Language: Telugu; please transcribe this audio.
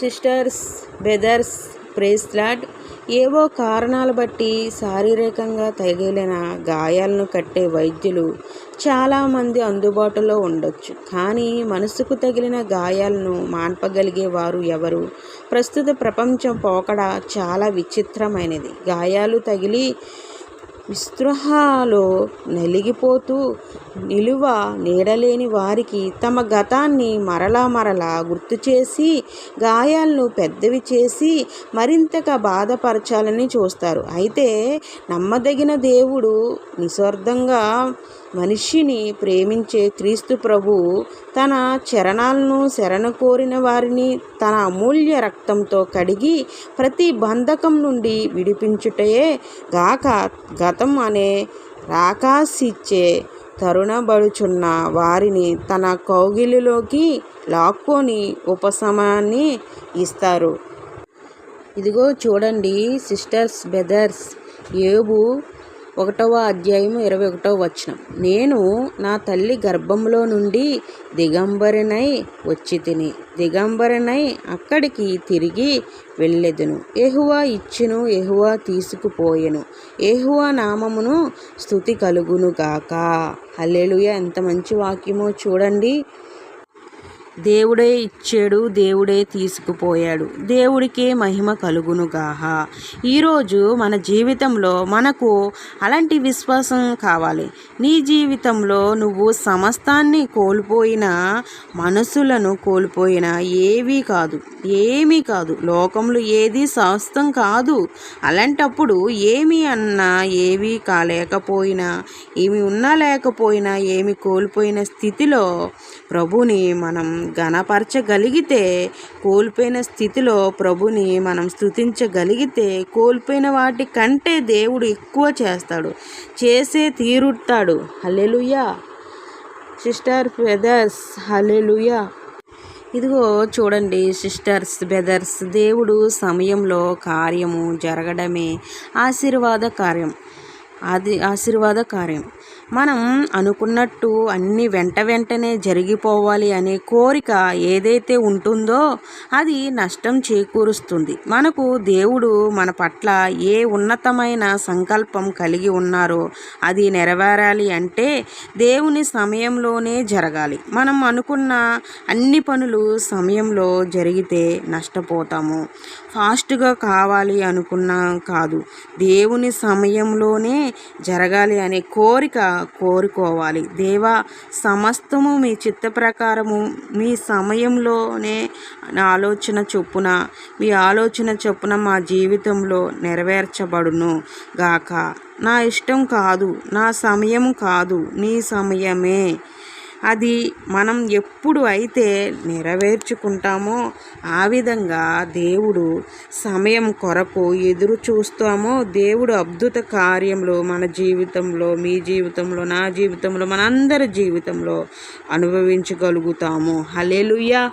సిస్టర్స్ బ్రదర్స్ ప్రేస్లాడ్ ఏవో కారణాలు బట్టి శారీరకంగా తగిలిన గాయాలను కట్టే వైద్యులు చాలామంది అందుబాటులో ఉండొచ్చు. కానీ మనసుకు తగిలిన గాయాలను మాన్పగలిగే వారు ఎవరు? ప్రస్తుత ప్రపంచం పోకడ చాలా విచిత్రమైనది. గాయాలు తగిలి విస్పృహలో నలిగిపోతూ నిలువ నీడలేని వారికి తమ గతాన్ని మరలా మరలా గుర్తు చేసి గాయాలను పెద్దవి చేసి మరింతగా బాధపరచాలని చూస్తారు. అయితే నమ్మదగిన దేవుడు నిస్వార్థంగా మనిషిని ప్రేమించే క్రీస్తు ప్రభు తన చరణాలను శరణ కోరిన వారిని తన అమూల్య రక్తంతో కడిగి ప్రతి బంధకం నుండి విడిపించుటయే గాక గత అనే రాకాసిచ్చే తరుణబడుచున్న వారిని తన కౌగిలిలోకి లాక్కొని ఉపశమాన్ని ఇస్తారు. ఇదిగో చూడండి సిస్టర్స్ బ్రదర్స్ ఏబు ఒకటవ అధ్యాయము ఇరవై ఒకటవ వచనం. నేను నా తల్లి గర్భంలో నుండి దిగంబరినై వచ్చి తిని దిగంబరినై అక్కడికి తిరిగి వెళ్ళెదును. ఎహువా ఇచ్చును ఎహువా తీసుకుపోయెను. ఎహువా నామమును స్థుతి కలుగునుగాక హల్లెలూయా. ఎంత మంచి వాక్యమో చూడండి. దేవుడే ఇచ్చాడు దేవుడే తీసుకుపోయాడు. దేవుడికే మహిమ కలుగునుగాహ ఈరోజు మన జీవితంలో మనకు అలాంటి విశ్వాసం కావాలి. నీ జీవితంలో నువ్వు సమస్తాన్ని కోల్పోయిన మనసులను కోల్పోయిన ఏవీ కాదు. ఏమీ కాదు. లోకంలో ఏది సమస్తం కాదు. అలాంటప్పుడు ఏమి అన్నా ఏవి కాలేకపోయినా ఏమి ఉన్నా లేకపోయినా ఏమి కోల్పోయిన స్థితిలో ప్రభుని మనం గణపరచగలిగితే కోల్పోయిన స్థితిలో ప్రభుని మనం స్థుతించగలిగితే కోల్పోయిన వాటి కంటే దేవుడు ఎక్కువ చేస్తాడు. చేసే తీరుతాడు. హలెలుయా సిస్టర్ బ్రదర్స్ హలెలుయా ఇదిగో చూడండి సిస్టర్స్ బ్రదర్స్ దేవుడు సమయంలో కార్యము జరగడమే ఆశీర్వాద కార్యం. అది ఆశీర్వాద కార్యం. మనం అనుకున్నట్టు అన్ని వెంట వెంటనే జరిగిపోవాలి అనే కోరిక ఏదైతే ఉంటుందో అది నష్టం చేకూరుస్తుంది. మనకు దేవుడు మన పట్ల ఏ ఉన్నతమైన సంకల్పం కలిగి ఉన్నారో అది నెరవేరాలి అంటే దేవుని సమయంలోనే జరగాలి. మనం అనుకున్న అన్ని పనులు సమయంలో జరిగితే నష్టపోతాము. ఫాస్ట్గా కావాలి అనుకున్నా కాదు. దేవుని సమయంలోనే జరగాలి అనే కోరిక కోరుకోవాలి. దేవా సమస్తము మీ చిత్త ప్రకారము మీ సమయంలోనే నా ఆలోచన చొప్పున మీ ఆలోచన చొప్పున మా జీవితంలో నెరవేర్చబడును గాక. నా ఇష్టం కాదు నా సమయం కాదు నీ సమయమే. అది మనం ఎప్పుడు అయితే నెరవేర్చుకుంటామో ఆ విధంగా దేవుడు సమయం కొరకు ఎదురు చూస్తామో దేవుడు అద్భుత కార్యంలో మన జీవితంలో మీ జీవితంలో నా జీవితంలో మనందరి జీవితంలో అనుభవించగలుగుతాము. హలేలుయ్యా